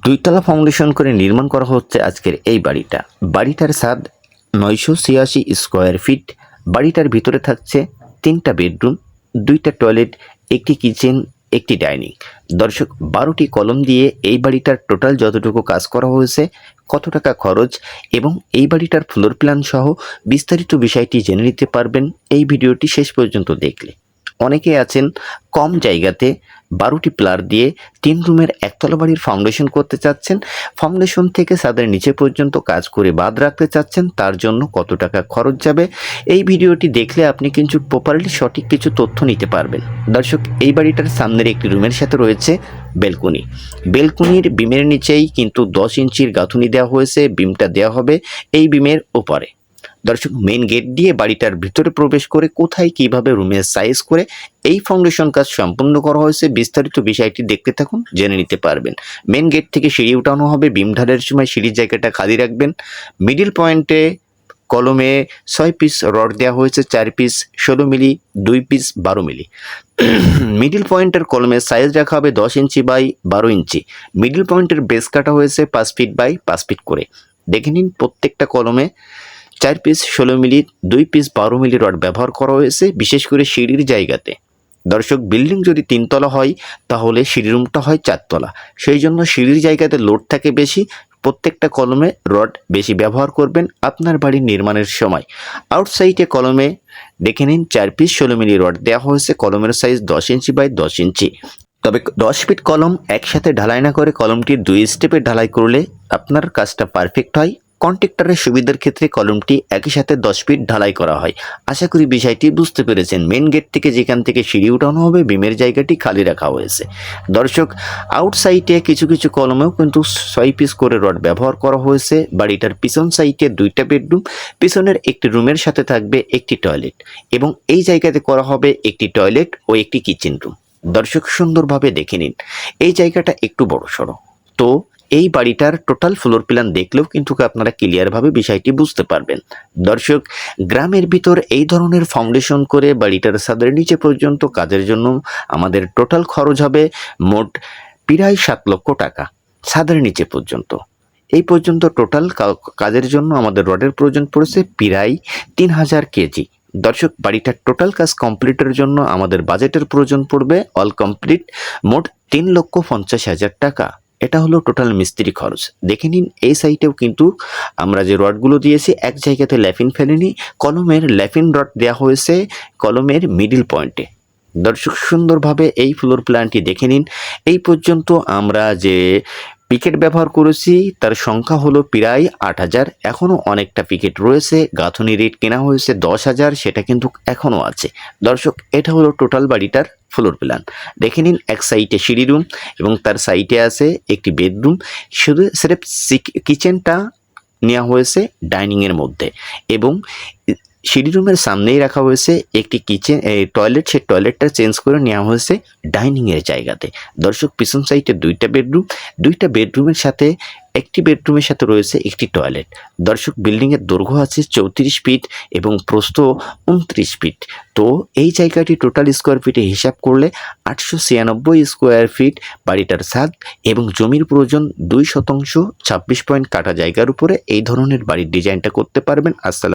দুইতলা foundation করে নির্মাণ করা হচ্ছে আজকের এই বাড়িটা। বাড়িটার স্বাদ নয়শো ছিয়াশি স্কোয়ার ফিট বাড়িটার ভিতরে থাকছে তিনটা বেডরুম দুইটা টয়লেট একটি কিচেন একটি ডাইনিং দর্শক, বারোটি কলম দিয়ে এই বাড়িটার টোটাল যতটুকু কাজ করা হয়েছে, কত টাকা খরচ এবং এই বাড়িটার ফ্লোর প্ল্যান সহ বিস্তারিত বিষয়টি জেনে নিতে পারবেন। এই ভিডিওটি শেষ পর্যন্ত দেখলে। অনেকে আছেন কম জায়গাতে বারোটি প্লার দিয়ে তিন রুমের একতলা বাড়ির ফাউন্ডেশন করতে চাচ্ছেন। ফাউন্ডেশন থেকে ছাদের নিচে পর্যন্ত কাজ করে বাদ রাখতে চাচ্ছেন, তার জন্য কত টাকা খরচ যাবে? এই ভিডিওটি দেখলে আপনি কিন্তু প্রপারলি সঠিক কিছু তথ্য নিতে পারবেন। দর্শক, এই বাড়িটার সামনের একটি রুমের সাথে রয়েছে বেলকুনি। বেলকুনির বিমের নিচেই কিন্তু দশ ইঞ্চির গাঁথুনি দেওয়া হয়েছে, বিমটা দেওয়া হবে এই বিমের ওপারে দর্শক মেন গেট দিয়ে বাড়িটার ভিতরে প্রবেশ করে কোথায়, কীভাবে রুমের সাইজ করে এই ফাউন্ডেশন কাজ সম্পূর্ণ করা হয়েছে, বিস্তারিত বিষয়টি দেখতে থাকুন, জেনে নিতে পারবেন। মেন গেট থেকে সিঁড়ি উঠানো হবে বিম ঢালের সময় সিঁড়ির জায়গাটা খালি রাখবেন। মিডিল পয়েন্টে কলমে ছয় পিস রড দেওয়া হয়েছে, চার পিস ষোলো মিলি, দুই পিস বারো মিলি। মিডিল পয়েন্টের কলমের সাইজ রাখা হবে দশ ইঞ্চি বাই বারো ইঞ্চি। মিডিল পয়েন্টের বেস কাটা হয়েছে পাঁচ ফিট বাই পাঁচ ফিট করে। দেখে নিন প্রত্যেকটা কলমে চার পিস ষোলো মিলি, দুই পিস বারো মিলি রড ব্যবহার করা হয়েছে, বিশেষ করে সিঁড়ির জায়গাতে। দর্শক বিল্ডিং যদি তিনতলা হয়, তাহলে সিঁড়ি রুমটা হয় চারতলা। সেই জন্য সিঁড়ির জায়গাতে লোড থাকে বেশি, প্রত্যেকটা কলমে রড বেশি ব্যবহার করবেন আপনার বাড়ির নির্মাণের সময়। আউটসাইডে কলমে দেখে নিন, চার পিস ষোলো মিলি রড দেওয়া হয়েছে, কলমের সাইজ দশ ইঞ্চি বাই দশ ইঞ্চি। তবে দশ ফিট কলম একসাথে ঢালাই না করে কলমটির দুই স্টেপে ঢালাই করলে আপনার কাজটা পারফেক্ট হয়। কন্ট্রাক্টরের সুবিধার ক্ষেত্রে কলমটি একই সাথে দশ ফিট ঢালাই করা হয়। আশা করি বিষয়টি বুঝতে পেরেছেন। মেন গেট থেকে যেখান থেকে সিঁড়ি উঠানো হবে, বিমের জায়গাটি খালি রাখা হয়েছে। দর্শক, আউটসাইডে কিছু কিছু কলমেও কিন্তু ছয় পিস করে রড ব্যবহার করা হয়েছে। বাড়িটার পিছন সাইডে দুইটা বেডরুম, পিছনের একটি রুমের সাথে থাকবে একটি টয়লেট এবং এই জায়গাতে করা হবে একটি টয়লেট ও একটি কিচেন রুম। দর্শক, সুন্দরভাবে দেখে নিন। এই জায়গাটা একটু বড় সড়ো তো এই বাড়িটার টোটাল ফ্লোর প্ল্যান দেখলেও কিন্তু আপনারা ক্লিয়ারভাবে বিষয়টি বুঝতে পারবেন। দর্শক, গ্রামের ভিতর এই ধরনের ফাউন্ডেশন করে বাড়িটার ছাদের নিচে পর্যন্ত কাজের জন্য আমাদের টোটাল খরচ হবে মোট প্রায় সাত লক্ষ টাকা, ছাদের নিচে পর্যন্ত। এই পর্যন্ত টোটাল কাজের জন্য আমাদের রডের প্রয়োজন পড়েছে প্রায় তিন হাজার কেজি। দর্শক, বাড়িটার টোটাল কাজ কমপ্লিটের জন্য আমাদের বাজেটের প্রয়োজন পড়বে অল কমপ্লিট মোট তিন লক্ষ পঞ্চাশ হাজার টাকা। এটা হলো টোটাল মিস্ত্রি খরচ। দেখে নিন, এই সাইটেও কিন্তু আমরা যে রডগুলো দিয়েছি, এক জায়গাতে ল্যাফিন ফেলেনি, কলমের ল্যাফিন রড দেওয়া হয়েছে কলমের মিডিল পয়েন্টে দর্শক, সুন্দরভাবে এই ফ্লোর প্ল্যানটি দেখে নিন। এই পর্যন্ত আমরা যে পিকেট ব্যবহার করেছি, তার সংখ্যা হলো প্রায় আট হাজার। এখনও অনেকটা পিকেট রয়েছে গাঁথনি রেট কেনা হয়েছে দশ হাজার, সেটা কিন্তু এখনও আছে। দর্শক, এটা হলো টোটাল বাড়িটার ফ্লোর প্ল্যান দেখে নিন, এক সাইডে সিঁড়ি রুম এবং তার সাইডে আছে একটি বেডরুম শুধু স্রেফ কিচেনটা নেওয়া হয়েছে ডাইনিংয়ের মধ্যে এবং সিঁড়ি রুমের সামনেই রাখা হয়েছে একটি কিচেন টয়লেট। সেই টয়লেটটা চেঞ্জ করে নেওয়া হয়েছে ডাইনিংয়ের জায়গাতে। দর্শক, পিছন সাইডে দুইটা বেডরুম। দুইটা বেডরুমের সাথে একটি বেডরুমের সাথে রয়েছে একটি টয়লেট। দর্শক, বিল্ডিংয়ের দৈর্ঘ্য আছে চৌত্রিশ ফিট এবং প্রস্থ উনত্রিশ ফিট। তো এই জায়গাটি টোটাল স্কোয়ার ফিটে হিসাব করলে আটশো ছিয়ানব্বই স্কোয়ার ফিট বাড়িটার ছাদ এবং জমির প্রয়োজন দুই শতাংশ। ছাব্বিশ পয়েন্ট কাটা জায়গার উপরে এই ধরনের বাড়ির ডিজাইনটা করতে পারবেন। আসসালাম